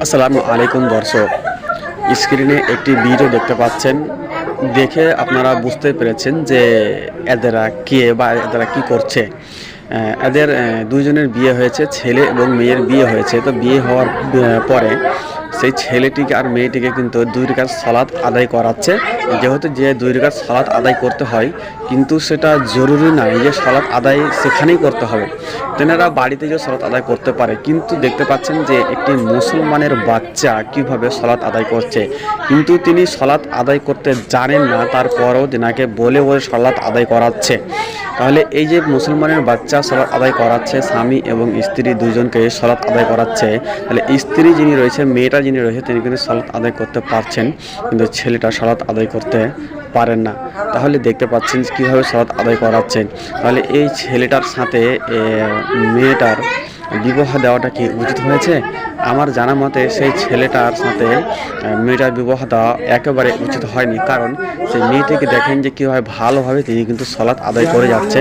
আসসালামু আলাইকুম, দর্শক। স্ক্রিনে একটি ভিডিও দেখতে পাচ্ছেন। দেখে আপনারা বুঝতে পেরেছেন যে এদেরা কে বা এদেরা কি করছে। এদের দুইজনের বিয়ে হয়েছে, ছেলে এবং মেয়ের বিয়ে হয়েছে। তো বিয়ে হওয়ার পরে সেই ছেলেটিকে আর মেয়েটিকে কিন্তু দুই রেখার সালাদ আদায় করাচ্ছে। যেহেতু যে দুই রেখার সালাদ আদায় করতে হয়, কিন্তু সেটা জরুরি নয় যে সালাদ আদায় সেখানেই করতে হবে। তেনারা বাড়িতে যে সালাত আদায় করতে পারে, কিন্তু দেখতে পাচ্ছেন যে একটি মুসলমানের বাচ্চা কীভাবে সালাত আদায় করছে। কিন্তু তিনি সালাত আদায় করতে জানেন না, তারপরও তেনাকে বলে বলে সালাত আদায় করাচ্ছে। তাহলে এই যে মুসলমানের বাচ্চা সলাৎ আদায় করাচ্ছে, স্বামী এবং স্ত্রী দুজনকে সলাৎ আদায় করাচ্ছে, তাহলে স্ত্রী যিনি রয়েছে, মেয়েটা যিনি রয়েছে, তিনি কিন্তু সলাৎ আদায় করতে পারছেন, কিন্তু ছেলেটা সলাৎ আদায় করতে পারেন না। তাহলে দেখতে পাচ্ছেন কীভাবে সলাৎ আদায় করাচ্ছেন তাহলে এই ছেলেটার সাথে মেয়েটার বিবাহ দেওয়াটা কি উচিত হয়েছে? আমার জানা মতে সেই ছেলেটার সাথে মেয়েটার বিবাহ দেওয়া একেবারে উচিত হয়নি। কারণ সেই মেয়েটিকে দেখেন যে কীভাবে ভালোভাবে তিনি কিন্তু সলাৎ আদায় করে যাচ্ছে।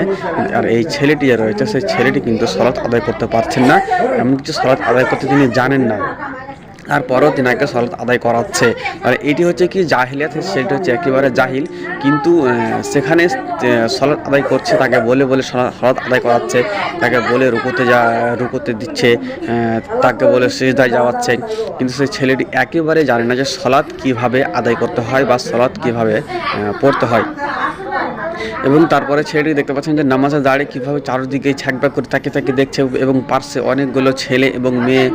আর এই ছেলেটি যে রয়েছে, সেই ছেলেটি কিন্তু সলাৎ আদায় করতে পারছেন না। এমন কিছু সলাৎ আদায় করতে তিনি জানেন না। তারপরও তিনাকে সলাৎ আদায় করাচ্ছে। আর এটি হচ্ছে কি জাহিলিয়াত, সেটা হচ্ছে একেবারে জাহিল। কিন্তু সেখানে সলাৎ আদায় করছে, তাকে বলে বলে সলা- সলাৎ আদায় করাচ্ছে, তাকে বলে রুকুতে যা, রুকুতে দিচ্ছে তাকে বলে সেজদায় যাওয়াচ্ছে। কিন্তু সেই ছেলেটি একেবারে জানে না যে সলাৎ কীভাবে আদায় করতে হয় বা সলাৎ কীভাবে পড়তে হয়। এবং তারপরে ছেলেটি দেখতে পাচ্ছেন যে নামাজে দাঁড়িয়ে কীভাবে চারদিকে ছ্যাকব্যাক করে তাকে তাকে দেখছে এবং পার্শ্বে অনেকগুলো ছেলে এবং মেয়ে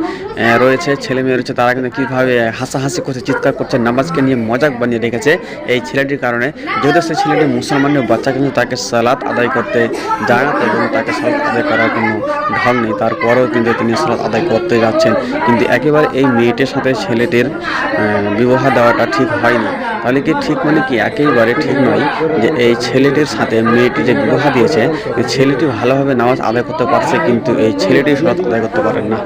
রয়েছে। ছেলে মেয়ে রয়েছে, তারা কিন্তু কীভাবে হাসাহাসি করছে, চিৎকার করছে, নামাজকে নিয়ে মজাক বানিয়ে রেখেছে এই ছেলেটির কারণে। যেহেতু সেই ছেলেটি মুসলমানের বাচ্চা কিন্তু তাকে সালাত আদায় করতে যায় না এবং তাকে সালাত আদায় করার কোনো ঢং নেই। তারপরেও কিন্তু তিনি সালাত আদায় করতে যাচ্ছেন। কিন্তু একেবারে এই মেয়েটির সাথে ছেলেটির বিবাহ দেওয়াটা ঠিক হয়নি। তাহলে কি ঠিক মানে কি? একেবারে ঠিক নয় যে এই ছেলেটির সাথে মেয়েটি যে বিবাহ দিয়েছে ছেলেটি ভালোভাবে নামাজ আদায় করতে পারছে, কিন্তু এই ছেলেটি সৎ আদায় করতে পারেন না।